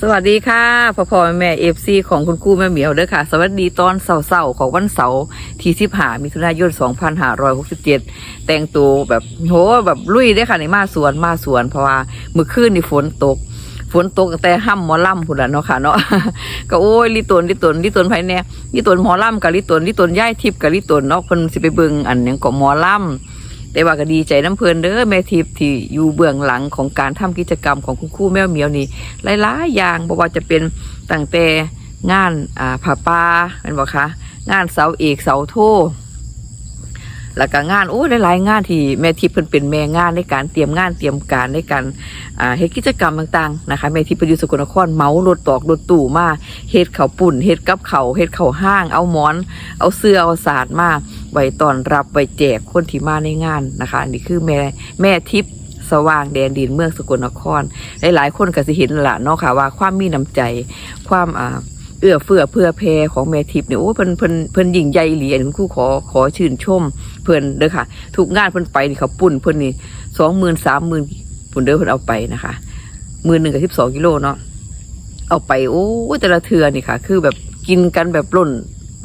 สวัสดีค่ะพ่อพ่อแม่เอฟซีของคุณครูแม่เหมียวเด้อค่ะ สวัสดีตอนเสาร์ของวันเสาร์ที่สิบหามิถุนายน2567แต่งตัวแบบโหแบบลุยได้อค่ะในมาสวนมาสวนเพราะว่าเมื่อคืนนี่ฝนตก ฝนตกแต่ห้ำหมอลำพุ่นละเนาะค่ะเนาะก็โอ้ยลิตนลิตนลิตนไผแน่ลิตนหมอลำกับลิตนลิตนย่ายทิพย์กับลิตนเนาะเพิ่นสิไปเบิ่งอันหยังก็หมอลำ แต่ว่าก็ดีใจน้ำเพลินเด้อแม่ทิพย์ที่อยู่เบื้องหลังของการทำกิจกรรมของคุณครูแม่เหมียวนี่หลายๆอย่างบ่ว่าจะเป็นตั้งแต่งานอ่าผ้าป่าเป็นบ่คะงานเสาเอกเสาโทแล้วก็งานโอ้หลายๆงานที่แม่ทิพย์เพิ่นเป็นแม่งานในการเตรียมงานเตรียมการในการอ่าเฮ็ดกิจกรรมต่างๆนะคะแม่ทิพย์ไปอยู่สกลนครเมารถตอกรถตู้มาเฮ็ดข้าวปุ่นเฮ็ดกับข้าวเฮ็ดข้าวห้าง เอาหมอน เอาเสื้อเอาสาดมา ไว้ตอนรับไว้แจกคนที่มาในงานนะคะอันนี่คือแม่แม่ทิพย์สว่างแดนดินเมืองสกลนคร หลายๆ คนก็สิเห็นละเนาะค่ะว่าความมีน้ำใจความอ่าเอื้อเฟื้อเพื่อแพรของแม่ทิพย์เนี่ยโอ้เพิ่นเพิ่นเพิ่นยิ่งใหญ่อีหลีอันนี้คุณครูขอขอชื่นชม เพิ่นเด้อค่ะทุกงานเพิ่นไปนี่เขาปุ่นเพิ่นนี่สองหมื่นสามหมื่นปุ่นเด้อเพิ่นเอาไปนะคะหมื่นหนึ่งกับสิบสองกิโลเนาะเอาไปโอ้ยแต่ละเทือนี่ค่ะ คือแบบกินกันแบบล้น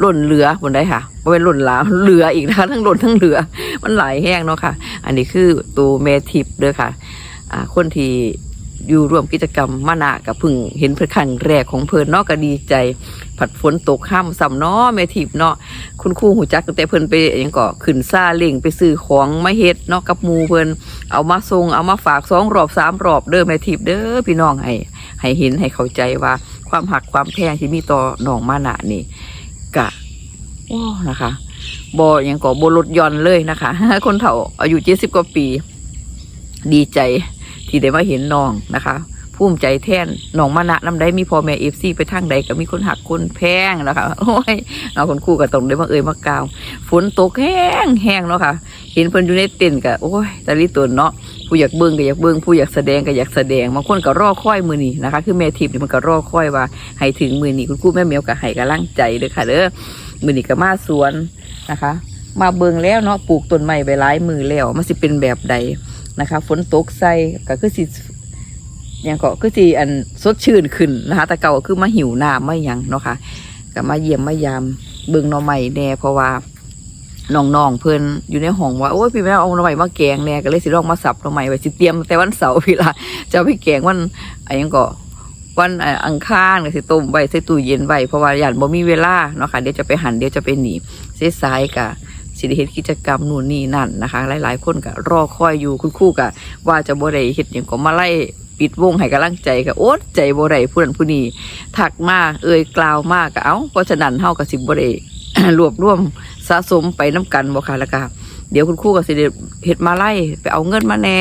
ล้นเหลือบนได้ค่ะบ่เป็นล้นหลาเหลืออีกนะคะทั้งล้นทั้งเหลือ มันหลายแห้งเนาะค่ะ อันนี้คือตัวแม่ทิพย์เด้อค่ะอ่าคนที่อยู่ร่วมกิจกรรมมานะกับพึ่งเห็นเพิ่นครั้งแรกของเพิ่นเนาะก็ดีใจ ผัดฝนตกข้ามซ้ำเนาะแม่ทิพเนาะคุณครูหูจักแต่เพิ่นไปยังก็ขึ้นซาเล่งไปซื้อของมาเฮ็ดเนาะกับมูเพิ่นเอามาส่งเอามาฝากสองรอบสามรอบเด้อแม่ทิพเด้อพี่น้องให้ให้เห็นให้เข้าใจว่าความหักความแพงที่มีต่อน้องมานะนี่ กะโอ้นะคะบ่หยังก็บ่ลดย่อนเลยนะคะคนเฒ่าอายุ70กว่าปี ดีใจที่ได้มาเห็นน้องนะคะภูมิใจแท่นน้องมานะน้ำได้มีพ่อแม่เอฟซีไปทางใดก็มีคนหักคนแพงนะคะโอ้ยเอาคนคู่กับตรงได้มาเอ่ยมากาว ฝนตกแห้งแห้งเนาะค่ะ เห็นเพิ่นอยู่ในเต็นท์ก็โอ้ยตะลิตัวเนาะ ผู้อยากเบิ่งก็อยากเบิ่งผู้อยากแสดงก็อยากแสดงบางคนก็รอค่อยมือนี้นะคะ คือแม่ทิพย์นี่มันก็รอค่อยว่าให้ถึงมือนี้คุณครูแม่เมียวก็ให้กำลังใจเด้อค่ะเด้อมือนี้ก็มาสวนนะคะ มาเบิ่งแล้วเนาะปลูกต้นไม้ไปหลายมือแล้วมันสิเป็นแบบใดนะคะ ฝนตกใส่ก็คือสิอย่างก็คือสิอันสดชื่นขึ้นนะคะแต่เก่าก็คือมาหิวหน้ำไม่ยังเนาะค่ะก็มาเยี่ยมมายามเบิ่งหน่อใหม่แน่เพราะว่า น้องๆเพิ่อนอยู่ในห้องว่าโอ้ยพี่แม่เอาหน่อใหม่มาแกงแน่ก็เลยสิลองมาสับหน่อใหม่ไว้สิเตรียมแต่วันเสาร์พี่ละจะไปแกงวันอะไรยังก็วันอ่าอังคารก็สิต้มไว้ใส่ตู้เย็นไว้เพราะว่าหยานบ่มีเวลาเนาะค่ะเดี๋ยวจะไปหันเดี๋ยวจะไปหนีเสียสายกะสิได้เฮ็ดกิจกรรมนู่นนี่นั่นนะคะ หลาย ๆ คนก็รอคอยอยู่คุณครู่ก็ว่าจะบ่ได้เฮ็ดหยังก็มาไล่ปิดวงให้กำลังใจก็โอ๊ตใจบ่ได้ผู้นั้นผู้นี้ถักมาเอ่ยกล่าวมากก็เอ้าเพราะฉะนั้นเฮาก็สิบ่ได้ รวบรวมสะสมไปน้กันบ่ค่ะแล้วก็เดี๋ยวคุณครู่ก็สิได้เฮ็ดมาไล่ไปเอาเงินมาแน่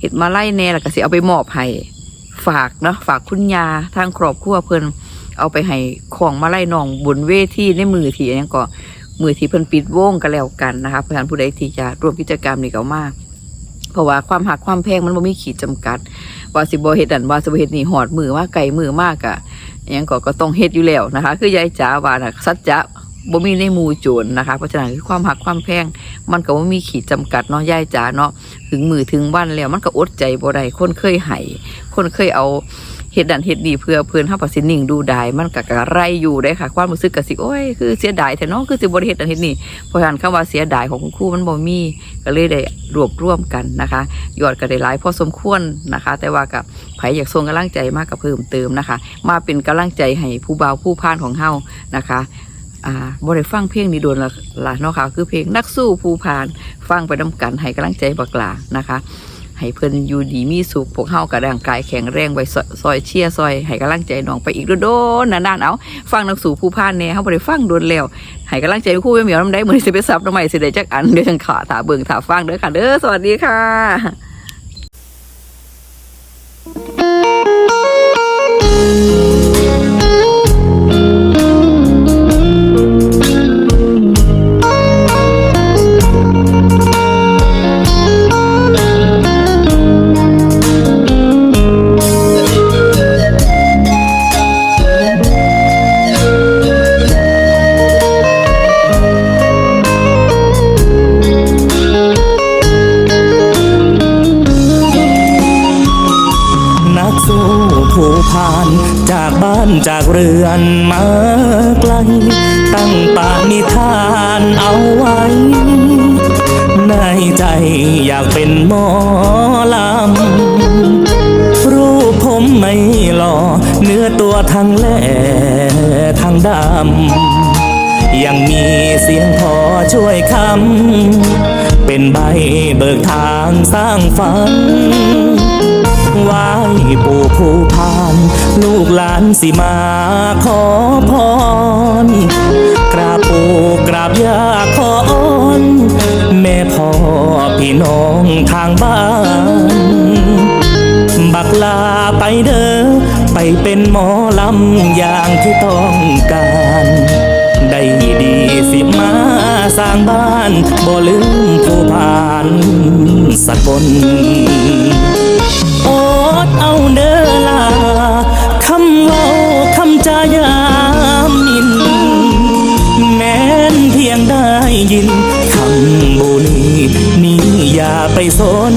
เฮ็ดมาไล่แน่แล้วก็สิเอาไปมอบให้ฝากเนาะฝากคุณยาทางครอบครัวเพิ่นเอาไปให้ของมาไล่น้องบนเวทีในมือทีอันยังก็มือที่เพิ่นปิดวงกันแล้วกันนะคะเพราะฉะนั้นผู้ใดที่จะร่วมกิจกรรมนี่ก็มากเพราะว่าความหักความแพงมันบ่มีขีดจำกัด ว่าสิบ่เฮ็ดอันว่าสิบ่เฮ็ดนี่หอดมือว่าไก่มือมากอะอหยังก็ก็ต้องเฮ็ดอยู่แล้วนะคะ คือยายจ๋าว่าน่ะสัจจะ บ่มีในหมู่โจรนนะคะ เพราะฉะนั้นคือความหักความแพงมันก็บ่มีขีดจำกัดเนาะยายจ๋าเนาะถึงมือถึงวันแล้วมันก็อดใจบ่ได้คนเคยให้คนเคยเอาเฮ็ดดันเฮ็ดดีเพื่อเพื่อนเฮาประสินิ่งดูได้มันก็กะไรอยู่ได้ค่ะ ความรู้สึกก็สิโอ้ยคือเสียดายแท้เนาะคือสิบ่ได้เฮ็ดดันเฮ็ดนี่เพราะฉะนั้นคำว่าเสียดายของคุณครูมันบ่มีก็เลยได้รวบรวมกันนะคะยอดก็ได้หลายพอสมควรนะคะ แต่ว่ากับไผอยากส่งกำลังใจมากก็เพิ่มเติมนะคะ มาเป็นกำลังใจให้ผู้บ่าวผู้พานของเฮานะคะ อ่าบ่ได้ฟังเพลงนี้โดนละละเนาะค่ะ คือเพลงนักสู้ผู้พาน ฟังไปนํกันให้กำลังใจบักหลานะคะ ให้เพิ่นอยู่ดีมีสุขพวกเฮากับร่างกายแข็งแรงไว้ซอยเชียร์ซอยให้กำลังใจน้องไปอีกโดนๆนานๆเอาฟังนักสู่ผู้พานแหน่เฮาบ่ได้ฟังโดนแล้วให้กำลังใจคู่แม่เหมียวนำได้เหมือนี้สิไปซับทำไมสิได้จักอันเดี๋ยวจังขาถาเบิ่งถาฟังเด้อค่ะเด้อสวัสดีค่ะ งผ่านจากบ้านจากเรือนมาไกล ตั้งปานิธานเอาไว้ ในใจอยากเป็นหมอลำ รูปผมไม่หล่อ เนื้อตัวทั้งแหล่ทั้งดำ ยังมีเสียงพอช่วยคำ เป็นใบเบิกทางสร้างฝัน ไหว้ปู่ผู้พานลูกหลานสิมาขอพร กราบปู่กราบย่าขออ้อนแม่พ่อพี่น้องทางบ้าน บักลาไปเด้อไปเป็นหมอลำอย่างที่ต้องการได้ดีสิมาสร้างบ้านบ่ลืมผู้ผ่านสกลโอด เอาเด้อลาคำเว้าคำจายามนิน แม้นเพียงได้ยินคำบุนีนี้อย่าไปสน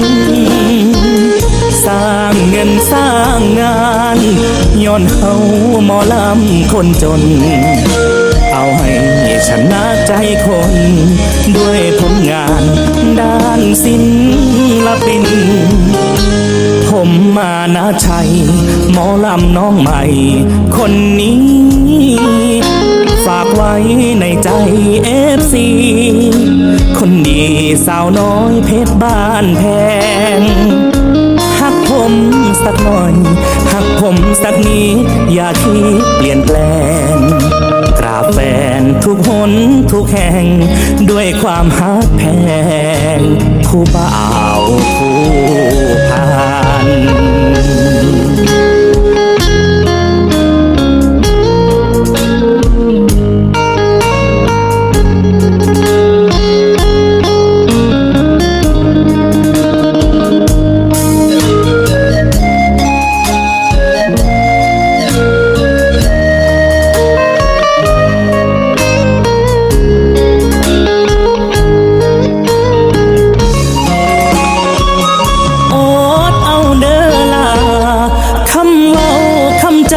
สร้างเงินสร้างงานย้อนเฮาหมอลำคนจน เอาให้ชนะใจคน ด้วยผลงานด้านศิลปิน ผมมานาชัย หมอลำน้องใหม่ คนนี้ ฝากไว้ในใจเอฟซีคนดีสาวน้อยเพชรบ้านแพงหักผมสักหน่อยหักผมสักนิดอย่าคิดเปลี่ยนแปลงกราบแฟนทุกหนทุกแห่ง ด้วยความฮักแพงผู้บ่าว ผู้พัน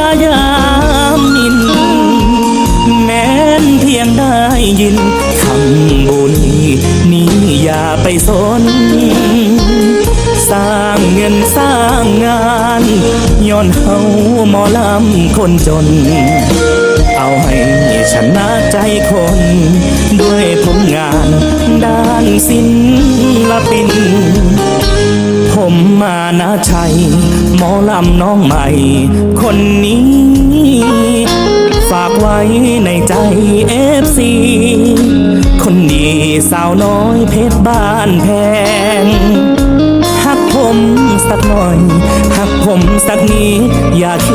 ายามนิน แม้นเพียงได้ยินคำบุญนี้อย่าไปสน สร้างเงินสร้างงานย้อนเฮาหมอลำคนจน เอาให้ชนะใจคน ด้วยผลงานด้านศิลปิน ผมมานาชัย หมอลำน้องใหม่ คนนี้ ฝากไว้ในใจเอฟซีคนดีสาวน้อยเพชรบ้านแพงหักผมสักหน่อยหักผมสักนี้อย่าคิด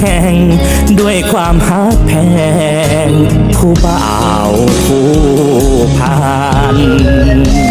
แห่งด้วยความฮักแพงผู้บ่าวผู้พัน